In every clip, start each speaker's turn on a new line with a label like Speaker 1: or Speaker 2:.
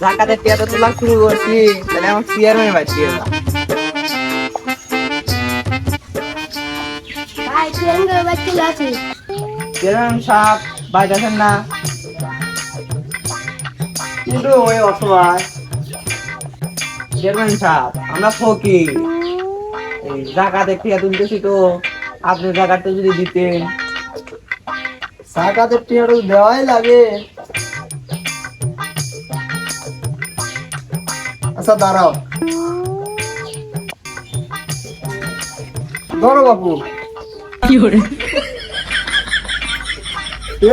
Speaker 1: জাকাতের টিয়া তো তোলা শুরু করছি তাহলে আমার চেয়ারম্যান সাহেব বাইরে আছেন না? কিন্তু ওই অসহায়। চেয়ারম্যান সাহেব আমরা ফকির। এই জাকাতের টিয়া তুলতেছি তো আপনি জাকাতটা যদি দিতেন।
Speaker 2: সাকাতের টিয়াটা তো দেওয়াই লাগে। আচ্ছা দাঁড়াও। ধরো বাপু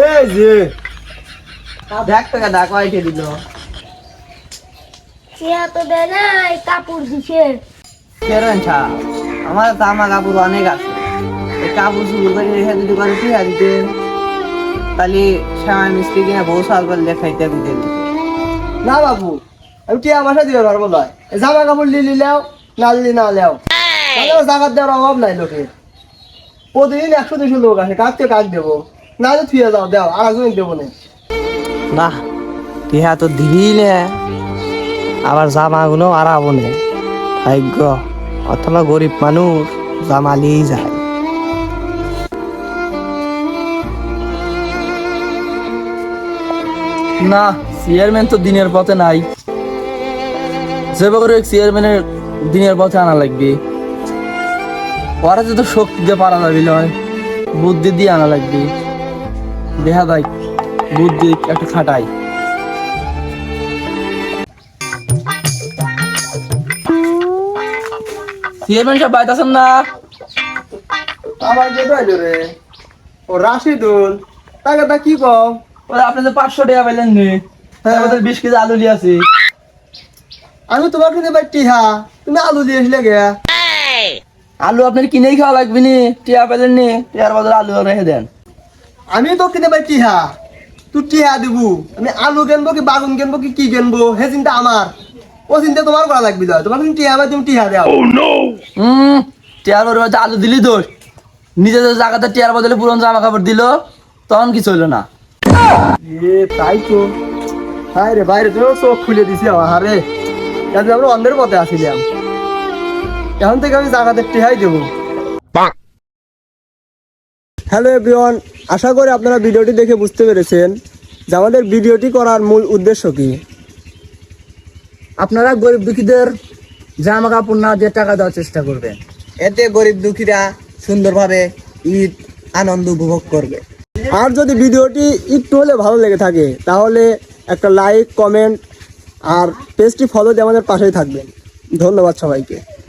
Speaker 2: এই যে।
Speaker 1: দেখ টাকা দা কয়টে দিল।
Speaker 3: সে তো দেয় নাই কাপড় দিছে।
Speaker 1: চেয়ারম্যান সাহেব আমার জামা কাপড় অনেক আছে। এই কাপড় চুপড় করে রেখে যদি করে টিয়া দিতেন তাহলে শ্যামা মিস্ত্রি কিনা বউ সাল বলে খাইতে
Speaker 2: না বাবু আমি টিয়া দিবে পারব নয় এই জামা কাপড় লিলি লেও না লিলি না লেও। তাহলে জাগাত দেওয়ার অভাব নাই লোকের প্রতিদিন একশো দুশো লোক আসে কাক থেকে কাক দেবো। না হলে থুয়ে যাও দেও আর একজন দেবো না।
Speaker 1: না টিহা তো দিবি নে। আবার জামাগুলো আরাবো নে। ভাগ্য অথবা গরিব মানুষ জামা জামালিই যায়।
Speaker 4: না চেয়ারম্যান তো দিনের পথে নাই। যেভাবে করে চেয়ারম্যানের দিনের পথে আনা লাগবে। ওরা শক্তি দিয়ে পারা যাবি নয় বুদ্ধি দিয়ে আনা লাগবে। দেখা বুদ্ধি একটু খাটাই। চেয়ারম্যান সাহেব বাইতে আছেন না?
Speaker 2: আমার যে রে? ও রাশিদুল। তাকে তা কি কম
Speaker 4: ওরা আপনি যে পাঁচশো টাকা পাইলেন নি।
Speaker 2: হ্যাঁ।
Speaker 4: আমাদের বিশ কেজি আলু নিয়ে আছে।
Speaker 2: আমি তোমাকে দেবো টিহা তুমি আলু দিয়েছিলে গে।
Speaker 4: আলু আপনার কিনেই খাওয়া লাগবে নি। টিয়া পেলেন নি। টিয়ার বদলে আলু রেখে দেন।
Speaker 2: আমি তো কিনে পাই টিহা তুই টিহা দিব। আমি আলু কিনবো কি বাগুন কিনবো কি কি কিনবো সেই চিন্তা আমার। ও চিন্তা তোমার করা লাগবে তো তোমার তুমি টিহা পাই তুমি টিহা দাও।
Speaker 4: হুম টিয়ার বদলে আলু দিলি দোষ নিজেদের জায়গাতে টিয়ার বদলে পুরনো জামা কাপড় দিল তখন কিছু হইল না।
Speaker 2: এ তাই তো। হায় রে বাইরে তুমি চোখ খুলে দিছি আমার হারে যাতে আমরা অন্ধের পথে আসিলাম। এখন থেকে আমি জায়গাতে টিহাই দেবো। হ্যালো এভরিওয়ান আশা করি আপনারা ভিডিওটি দেখে বুঝতে পেরেছেন যে আমাদের ভিডিওটি করার মূল উদ্দেশ্য কি।
Speaker 4: আপনারা গরিব দুঃখীদের জামা কাপড় না দিয়ে টাকা দেওয়ার চেষ্টা করবেন।
Speaker 1: এতে গরিব দুঃখীরা সুন্দরভাবে ঈদ আনন্দ উপভোগ করবে।
Speaker 2: আর যদি ভিডিওটি একটু হলে ভালো লেগে থাকে তাহলে একটা লাইক কমেন্ট আর পেজটি ফলো দিয়ে আমাদের পাশেই থাকবেন। ধন্যবাদ সবাইকে।